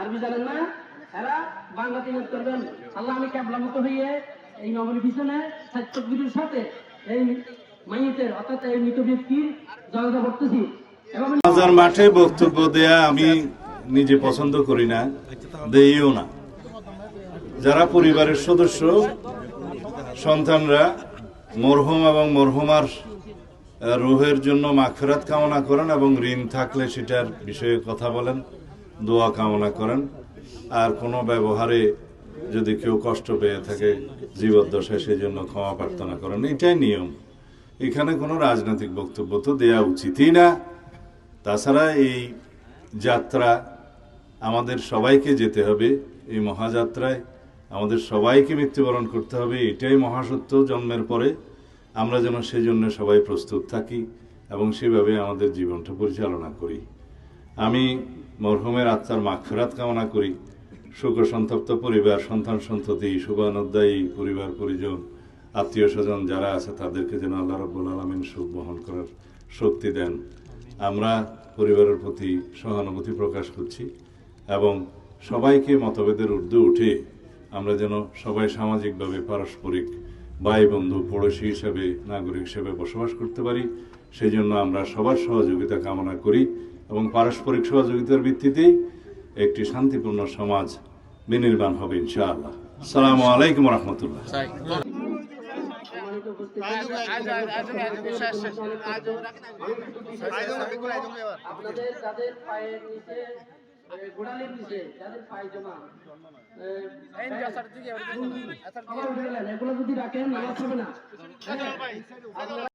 আরবি জানেন না? এরা করবেন। আল্লাহ আমি হইয়ে এই পিছনে সাথে এই মাইয়েতের, অর্থাৎ এই মৃত ব্যক্তির জয়গা করতেছি। বাজার মাঠে বক্তব্য দেয়া আমি নিজে পছন্দ করি না, দেইও না। যারা পরিবারের সদস্য, সন্তানরা মরহুম এবং মরহুমার রুহের জন্য মাগফিরাত কামনা করেন এবং ঋণ থাকলে সেটার বিষয়ে কথা বলেন, দোয়া কামনা করেন। আর কোনো ব্যবহারে যদি কেউ কষ্ট পেয়ে থাকে, জীবদ্দশায় সেই জন্য ক্ষমা প্রার্থনা করেন। এটাই নিয়ম। এখানে কোনো রাজনৈতিক বক্তব্য তো দেওয়া উচিতই না। তাছাড়া এই যাত্রা আমাদের সবাইকে যেতে হবে, এই মহাযাত্রায় আমাদের সবাইকে মৃত্যুবরণ করতে হবে, এটাই মহাসত্য জন্মের পরে। আমরা যেন সেজন্য সবাই প্রস্তুত থাকি এবং সেভাবে আমাদের জীবনটা পরিচালনা করি। আমি মরহুমের আত্মার মাগফিরাত কামনা করি। শোক সন্তপ্ত পরিবার, সন্তান সন্ততি শুভানুদ্দায়ী পরিবার, পরিজন, আত্মীয় স্বজন যারা আছে তাদেরকে যেন আল্লাহ রব্বুল আলমিন সুখ বহন করার শক্তি দেন। আমরা পরিবারের প্রতি সহানুভূতি প্রকাশ করছি এবং সবাইকে মতভেদের ঊর্ধ্বে উঠে আমরা যেন সবাই সামাজিকভাবে পারস্পরিক ভাই বন্ধু, পড়োশী হিসেবে, নাগরিক হিসেবে বসবাস করতে পারি। সেই জন্য আমরা সবার সহযোগিতা কামনা করি এবং পারস্পরিক সহযোগিতার ভিত্তিতেই একটি শান্তিপূর্ণ সমাজ বিনির্মাণ হবে, ইনশাআল্লাহ। সালামু আলাইকুম রহমতুল্লাহ। আপনাদের যাদের পায়ের নিচে গোড়ালির নিচে যাদের পায়জামা এগুলো যদি রাখেন নামাজ হবে না আপনারা